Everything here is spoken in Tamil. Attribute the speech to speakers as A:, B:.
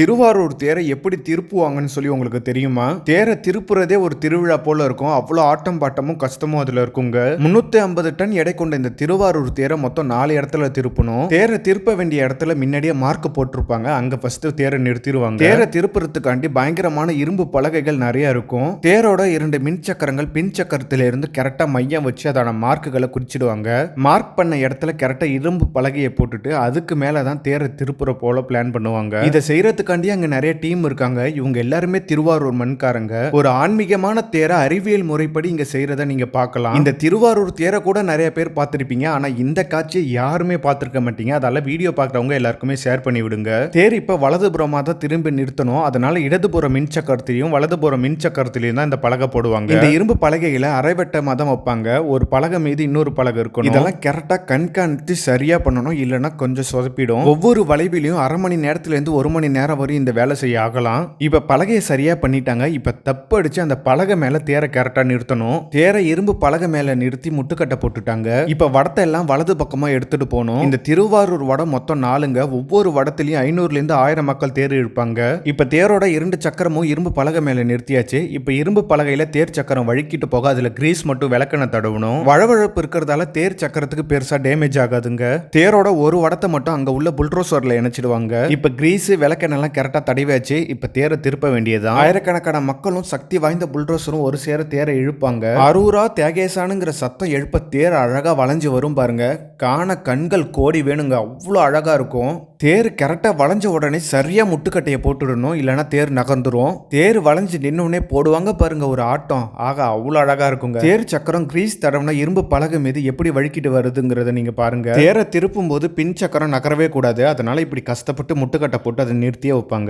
A: திருவாரூர் தேரை எப்படி திருப்புவாங்கன்னு சொல்லி உங்களுக்கு தெரியுமா? தேரை திருப்புறதே ஒரு திருவிழா போல இருக்கும். அவ்வளோ ஆட்டம் பாட்டமும் கஷ்டமும் அதுல இருக்குங்க. முன்னூத்தி ஐம்பது டன் எடை கொண்ட இந்த திருவாரூர் தேரை மொத்தம் நாலு இடத்துல திருப்பணும். தேரை திருப்ப வேண்டிய இடத்துல முன்னாடியே மார்க் போட்டிருப்பாங்க. அங்க ஃபர்ஸ்ட் தேரை நிறுத்திடுவாங்க. தேரை திருப்புறதுக்காண்டி பயங்கரமான இரும்பு பலகைகள் நிறைய இருக்கும். தேரோட இரண்டு மின் சக்கரங்கள் பின் சக்கரத்தில இருந்து கரெக்டா மையம் வச்சு அதோட மார்க்குகளை குறிச்சிடுவாங்க. மார்க் பண்ண இடத்துல கரெக்டா இரும்பு பலகையை போட்டுட்டு அதுக்கு மேலே தான் தேரை திருப்புற போல பிளான் பண்ணுவாங்க. இதை இதுக்காண்டி அங்க நிறைய டீம் இருக்காங்க. இவங்க எல்லாருமே திருவாரூர் மண்காரங்க. ஒரு ஆன்மீகமான தேரை அறிவியல் முறைப்படி இங்க செய்யறத நீங்க பார்க்கலாம். இந்த திருவாரூர் தேரை கூட நிறைய பேர் பார்த்திருப்பீங்க. ஆனா இந்த காட்சியை யாருமே பார்த்திருக்க மாட்டீங்க. அதால வீடியோ பார்க்குறவங்க எல்லாருக்குமே ஷேர் பண்ணி விடுங்க. தேர் இப்ப வலதுபுறமா தான் திரும்பி நிறுத்தணும். அதனால இடதுபுற மின் சக்கரத்திலையும் வலதுபுற மின் சக்கரத்திலையும் தான் இந்த பலகை போடுவாங்க. இந்த இரும்பு பலகைகளை அரைவட்டமா தான் வைப்பாங்க. ஒரு பலகை மீது இன்னொரு பலகை இருக்கும் இதெல்லாம் கரெக்டா கண்காணித்து சரியா பண்ணணும். இல்லைன்னா கொஞ்சம் சொதப்பிடும். ஒவ்வொரு வளைவிலையும் அரை மணி நேரத்துல இருந்து ஒரு மணி நேரம் வரையும் இந்த வேலை செய்ய ஆகலாம். இப்ப பலகையை சரியா பண்ணிட்டாங்க. இப்ப தப்பு அடிச்சு அந்த பலகை மேல தேரை கரெக்டா நிறுத்தணும். தேரை இரும்பு பலகை மேல நிறுத்தி முட்டுக்கட்டை போட்டுட்டாங்க. இப்ப வடத்தை எல்லாம் வலது பக்கமா எடுத்துட்டு போகணும். இந்த திருவாரூர் வடம் மொத்தம் நாலுங்க. ஒவ்வொரு வடத்திலையும் ஐநூறுல இருந்து ஆயிரம் மக்கள் தேர் இழுப்பாங்க. இப்ப தேரோட இரண்டு சக்கரமும் இரும்பு பலகை மேல நிறுத்தியாச்சு. இப்ப இரும்பு பலகையில தேர் சக்கரம் வழுக்கிட்டு போக அதுல கிரீஸ் மட்டும் விளக்கெண்ண தடவணும். வழவழப்பு இருக்கிறதால தேர் சக்கரத்துக்கு பெருசா டேமேஜ் ஆகாதுங்க. தேரோட ஒரு வடத்தை மட்டும் அங்க உள்ள புல்ட்ரோசர்ல இணைச்சிடுவாங்க. இப்ப கிரீஸ் விளக்கெண்ணெல்லாம் கரெக்டா தடவியாச்சு இப்ப தேரை திருப்ப வேண்டியதுதான். ஆயிரக்கணக்கான மக்களும் சக்தி வாய்ந்த புல்ட்ரோசரும் ஒரு சேர தேரை இழுப்பாங்க. அரூரா தியாகேசானுங்கிற சத்தம் எழுப்ப தேர் அழகா வளைஞ்சு வரும் பாருங்க. காண கண்கள் கோடி வேணுங்க. அவ்வளோ அழகா இருக்கும். தேர் கரெக்டாக வளைஞ்ச உடனே சரியா முட்டுக்கட்டையை போட்டுடணும். இல்லைன்னா தேர் நகர்ந்துரும். தேர் வளைஞ்சு நின்னுடனே போடுவாங்க பாருங்க ஒரு ஆட்டம். ஆகா அவ்வளோ அழகா இருக்குங்க. தேர் சக்கரம் கிரீஸ் தடவுனா இரும்பு பலகை மீது எப்படி வழுக்கிட்டு வருதுங்கிறத நீங்க பாருங்க. தேரை திருப்பும் போது பின் சக்கரம் நகரவே கூடாது. அதனால இப்படி கஷ்டப்பட்டு முட்டுக்கட்டை போட்டு அதை நிறுத்தியே வைப்பாங்க